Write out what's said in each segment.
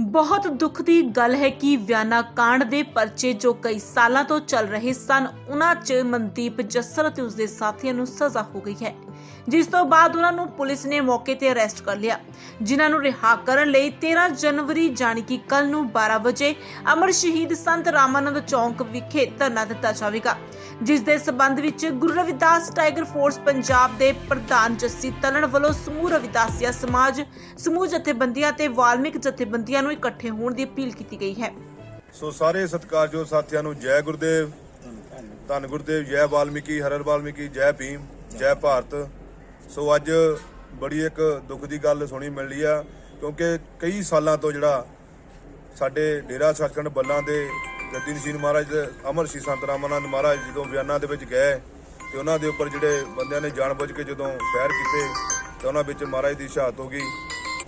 ਬਹੁਤ ਦੁੱਖ ਦੀ ਗੱਲ ਹੈ ਕਿ ਵਿਆਨਾ ਕਾਂਡ ਦੇ ਪਰਚੇ ਜੋ ਕਈ ਸਾਲਾਂ ਤੋਂ ਚੱਲ ਰਹੇ ਸਨ ਉਹਨਾਂ 'ਚ ਮਨਦੀਪ ਜੱਸਰ ਅਤੇ ਉਸਦੇ ਸਾਥੀਆਂ ਨੂੰ ਸਜ਼ਾ ਹੋ ਗਈ ਹੈ। ਜਿਸ ਤੋਂ ਬਾਅਦ ਉਹਨਾਂ ਨੂੰ ਪੁਲਿਸ ਨੇ ਮੌਕੇ ਤੇ ਅਰੈਸਟ ਕਰ ਲਿਆ। ਜਿਨ੍ਹਾਂ ਨੂੰ ਰਿਹਾ ਕਰਨ ਲਈ 13 ਜਨਵਰੀ ਜਾਣੀ ਕਿ ਕੱਲ ਨੂੰ 12 ਵਜੇ ਅਮਰ ਸ਼ਹੀਦ ਸੰਤ ਰਾਮਾਨੰਦ ਚੌਂਕ ਵਿਖੇ ਧਰਨਾ ਦਿੱਤਾ ਜਾਵੇਗਾ, ਜਿਸ ਦੇ ਸਬੰਧ ਵਿੱਚ ਗੁਰੂ ਰਵਿਦਾਸ ਟਾਈਗਰ ਫੋਰਸ ਪੰਜਾਬ ਦੇ ਪ੍ਰਧਾਨ ਜੱਸੀ ਤਲਣ ਵੱਲੋਂ ਸਮੂਹ ਰਵਿਦਾਸੀਆ ਸਮਾਜ, ਸਮੂਹ ਜਥੇਬੰਦੀਆਂ ਤੇ ਵਾਲਮਿਕ ਜਥੇਬੰਦੀਆਂ ਨੂੰ ਇਕੱਠੇ ਹੋਣ ਦੀ ਅਪੀਲ ਕੀਤੀ ਗਈ ਹੈ। ਸੋ ਸਾਰੇ ਸਤਿਕਾਰਯੋਗ ਸਾਥੀਆਂ ਨੂੰ ਜੈ ਗੁਰਦੇਵ, ਧੰਨ ਗੁਰਦੇਵ, ਜੈ ਵਾਲਮੀਕੀ ਹਰਰ ਵਾਲਮੀਕੀ, ਜੈ ਭੀਮ, ਜੈ ਭਾਰਤ। ਸੋ ਅੱਜ ਬੜੀ ਇੱਕ ਦੁੱਖ ਦੀ ਗੱਲ ਸੁਣੀ ਮਿਲ ਰਹੀ ਆ, ਕਿਉਂਕਿ ਕਈ ਸਾਲਾਂ ਤੋਂ ਜਿਹੜਾ ਸਾਡੇ ਡੇਰਾ ਸੱਚਖੰਡ ਬੱਲਾਂ ਦੇ ਜੱਦੀ ਨਸੀਨ ਮਹਾਰਾਜ ਅਮਰ ਸ਼ੀ ਸੰਤ ਰਾਮਾਨੰਦ ਮਹਾਰਾਜ ਜਦੋਂ ਬਿਆਨਾਂ ਦੇ ਵਿੱਚ ਗਏ ਤੇ ਉਹਨਾਂ ਦੇ ਉੱਪਰ ਜਿਹੜੇ ਬੰਦਿਆਂ ਨੇ ਜਾਣਬੁੱਝ ਕੇ ਜਦੋਂ ਫੈਰ ਕੀਤੇ, ਤੇ ਉਹਨਾਂ ਵਿੱਚ ਮਹਾਰਾਜ ਦੀ ਸ਼ਹਾਦਤ ਹੋ ਗਈ।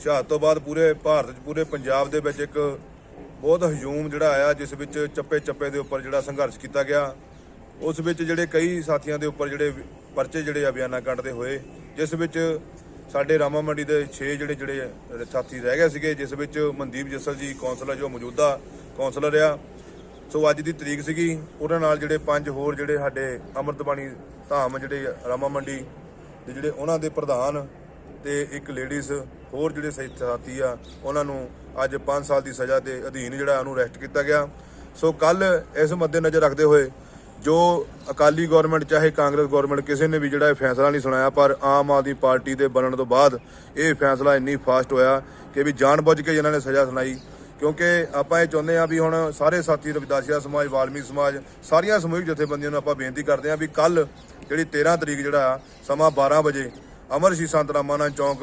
ਸ਼ਹਾਦਤ ਤੋਂ ਬਾਅਦ ਪੂਰੇ ਭਾਰਤ 'ਚ, ਪੂਰੇ ਪੰਜਾਬ ਦੇ ਵਿੱਚ ਇੱਕ ਬਹੁਤ ਹਜੂਮ ਜਿਹੜਾ ਆਇਆ, ਜਿਸ ਵਿੱਚ ਚੱਪੇ ਚੱਪੇ ਦੇ ਉੱਪਰ ਜਿਹੜਾ ਸੰਘਰਸ਼ ਕੀਤਾ ਗਿਆ। ਉਸ ਵਿੱਚ ਜਿਹੜੇ ਕਈ ਸਾਥੀਆਂ ਦੇ ਉੱਪਰ ਜਿਹੜੇ ਪਰਚੇ ਜਿਹੜੇ ਆ ਕੱਢਦੇ ਹੋਏ, ਜਿਸ ਵਿੱਚ ਸਾਡੇ ਰਾਮਾ ਮੰਡੀ ਦੇ 6 ਜਿਹੜੇ ਜਿਹੜੇ ਸਾਥੀ ਰਹਿ ਗਏ ਸੀਗੇ, ਜਿਸ ਵਿੱਚ ਮਨਦੀਪ ਜੱਸਲ ਜੀ ਕੌਂਸਲਰ, ਜੋ ਮੌਜੂਦਾ ਕੌਂਸਲਰ ਆ। ਸੋ ਅੱਜ ਦੀ ਤਰੀਕ ਸੀਗੀ। ਉਹਨਾਂ ਨਾਲ ਜਿਹੜੇ ਪੰਜ ਹੋਰ ਜਿਹੜੇ ਸਾਡੇ ਅੰਮ੍ਰਿਤਬਾਣੀ ਧਾਮ ਜਿਹੜੇ ਰਾਮਾ ਮੰਡੀ ਦੇ ਜਿਹੜੇ ਉਹਨਾਂ ਦੇ ਪ੍ਰਧਾਨ ਤੇ ਇੱਕ ਲੇਡੀਜ਼ ਹੋਰ ਜਿਹੜੇ ਸਾਥੀ ਆ ਉਹਨਾਂ ਨੂੰ ਅੱਜ 5 ਸਾਲ ਦੀ ਸਜ਼ਾ ਦੇ ਅਧੀਨ ਜਿਹੜਾ ਉਹਨੂੰ ਅਰੈਸਟ ਕੀਤਾ ਗਿਆ। ਸੋ ਕੱਲ ਇਸ ਮੱਦੇ ਨਜ਼ਰ ਰੱਖਦੇ ਹੋਏ ਜੋ ਅਕਾਲੀ ਗਵਰਨਮੈਂਟ ਚਾਹੇ ਕਾਂਗਰਸ ਗਵਰਨਮੈਂਟ ਕਿਸੇ ਨੇ ਵੀ ਜਿਹੜਾ ਇਹ ਫੈਸਲਾ ਨਹੀਂ ਸੁਣਾਇਆ ਪਰ ਆਮ ਆਦਮੀ ਪਾਰਟੀ ਦੇ ਬਣਨ ਤੋਂ ਬਾਅਦ ਇਹ ਫੈਸਲਾ ਇੰਨੀ ਫਾਸਟ ਹੋਇਆ ਕਿ ਵੀ ਜਾਣਬੁੱਝ ਕੇ ਇਹਨਾਂ ਨੇ ਸਜ਼ਾ ਸੁਣਾਈ। ਕਿਉਂਕਿ ਆਪਾਂ ਇਹ ਚਾਹੁੰਦੇ ਆ ਵੀ ਹੁਣ ਸਾਰੇ ਸਾਥੀ ਰਵਿਦਾਸੀਆ ਸਮਾਜ ਵਾਲਮੀਕ ਸਮਾਜ ਸਾਰੀਆਂ ਸਮੂਹਿਕ ਜਥੇਬੰਦੀਆਂ ਨੂੰ ਆਪਾਂ ਬੇਨਤੀ ਕਰਦੇ ਆ ਵੀ ਕੱਲ ਜਿਹੜੀ 13 ਤਰੀਕ ਜਿਹੜਾ ਆ, ਸਮਾਂ 12 ਵਜੇ ਅਮਰ ਸ਼ੀ ਸੰਤ ਰਾਮਾਨੰਦ ਚੌਂਕ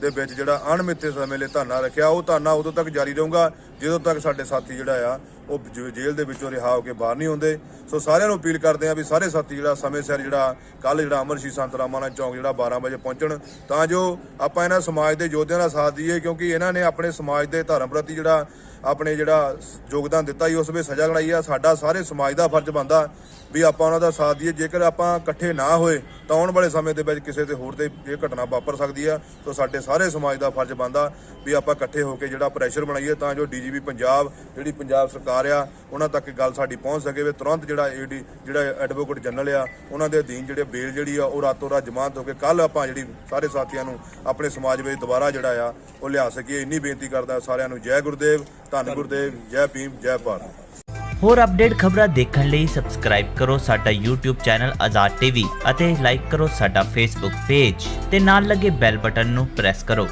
ਦੇ ਵਿੱਚ ਜਿਹੜਾ ਅਣਮਿੱਥੇ ਸਮੇਂ ਲਈ ਧਰਨਾ ਰੱਖਿਆ, ਉਹ ਧਰਨਾ ਉਦੋਂ ਤੱਕ ਜਾਰੀ ਰਹੂਗਾ ਜਦੋਂ ਤੱਕ ਸਾਡੇ ਸਾਥੀ ਜਿਹੜਾ ਆ ਉਹ ਜੇਲ੍ਹ ਦੇ ਵਿੱਚੋਂ ਰਿਹਾ ਹੋ ਕੇ ਬਾਹਰ ਨਹੀਂ ਆਉਂਦੇ। ਸੋ ਸਾਰਿਆਂ ਨੂੰ ਅਪੀਲ ਕਰਦੇ ਆ ਵੀ ਸਾਰੇ ਸਾਥੀ ਜਿਹੜਾ ਸਮੇਂ ਸਿਰ ਜਿਹੜਾ ਕੱਲ ਜਿਹੜਾ ਅਮਰਸ਼ੀ ਸੰਤ ਰਾਮਾਨੰਦ ਚੌਂਕ ਜਿਹੜਾ 12 ਵਜੇ ਪਹੁੰਚਣ, ਤਾਂ ਜੋ ਆਪਾਂ ਇਹਨਾਂ ਸਮਾਜ ਦੇ ਯੋਧਿਆਂ ਦਾ ਸਾਥ ਦਈਏ, ਕਿਉਂਕਿ ਇਹਨਾਂ ਨੇ ਆਪਣੇ ਸਮਾਜ ਦੇ ਧਰਮ ਪ੍ਰਤੀ ਜਿਹੜਾ ਆਪਣੇ ਜਿਹੜਾ ਯੋਗਦਾਨ ਦਿੱਤਾ ਹੀ ਉਸ ਵਿੱਚ ਸਜ਼ਾ ਲੜਾਈ ਆ। ਸਾਡਾ ਸਾਰੇ ਸਮਾਜ ਦਾ ਫਰਜ਼ ਬਣਦਾ ਵੀ ਆਪਾਂ ਉਹਨਾਂ ਦਾ ਸਾਥ ਦਈਏ। ਜੇਕਰ ਆਪਾਂ ਇਕੱਠੇ ਨਾ ਹੋਏ, ਤਾਂ ਆਉਣ ਵਾਲੇ ਸਮੇਂ ਦੇ ਵਿੱਚ ਕਿਸੇ ਤੇ ਹੋਰ ਤੇ ਇਹ ਘਟਨਾ ਵਾਪਰ ਸਕਦੀ ਆ। ਤਾਂ ਸਾਡੇ ਸਾਰੇ ਸਮਾਜ ਦਾ ਫਰਜ਼ ਬਣਦਾ ਵੀ ਆਪਾਂ ਇਕੱਠੇ ਹੋ ਕੇ ਜਿਹੜਾ ਪ੍ਰੈਸ਼ਰ ਬਣਾਈਏ, ਤਾਂ ਜੋ ਡੀਜੀਪੀ ਪੰਜਾਬ, ਜਿਹੜੀ ਪੰਜਾਬ ਸਰਕਾਰ ਆ ਉਹਨਾਂ ਤੱਕ ਗੱਲ ਸਾਡੀ ਪਹੁੰਚ ਸਕੇ ਵੀ ਤੁਰੰਤ ਜਿਹੜਾ ਏਡੀ ਜਿਹੜਾ ਐਡਵੋਕੇਟ ਜਨਰਲ ਆ ਉਹਨਾਂ ਦੇ ਅਧੀਨ ਜਿਹੜੇ ਬੇਲ ਜਿਹੜੀ ਆ ਉਹ ਰਾਤੋਂ ਰਾਤ ਜ਼ਮਾਨਤ ਹੋ ਕੇ ਕੱਲ ਆਪਾਂ ਜਿਹੜੀ ਸਾਰੇ ਸਾਥੀਆਂ ਨੂੰ ਆਪਣੇ ਸਮਾਜ ਵਿੱਚ ਦੁਬਾਰਾ ਜਿਹੜਾ ਆ ਉਹ ਲਿਆ ਸਕੀਏ। ਇੰਨੀ ਬੇਨਤੀ ਕਰਦਾ ਸਾਰਿਆਂ ਨੂੰ ਜੈ ਗੁਰਦੇਵ ਧੰਨ ਗੁਰਦੇਵ ਜੈ ਭੀਮ ਜੈ ਭਾਰਤ। ਹੋਰ ਅਪਡੇਟ ਖਬਰਾਂ ਦੇਖਣ ਲਈ ਸਬਸਕ੍ਰਾਈਬ ਕਰੋ ਸਾਡਾ YouTube ਚੈਨਲ ਆਜ਼ਾਦ ਟੀਵੀ ਅਤੇ ਲਾਈਕ ਕਰੋ ਸਾਡਾ Facebook ਪੇਜ ਤੇ ਨਾਲ ਲੱਗੇ ਬੈਲ ਬਟਨ ਨੂੰ ਪ੍ਰੈਸ ਕਰੋ।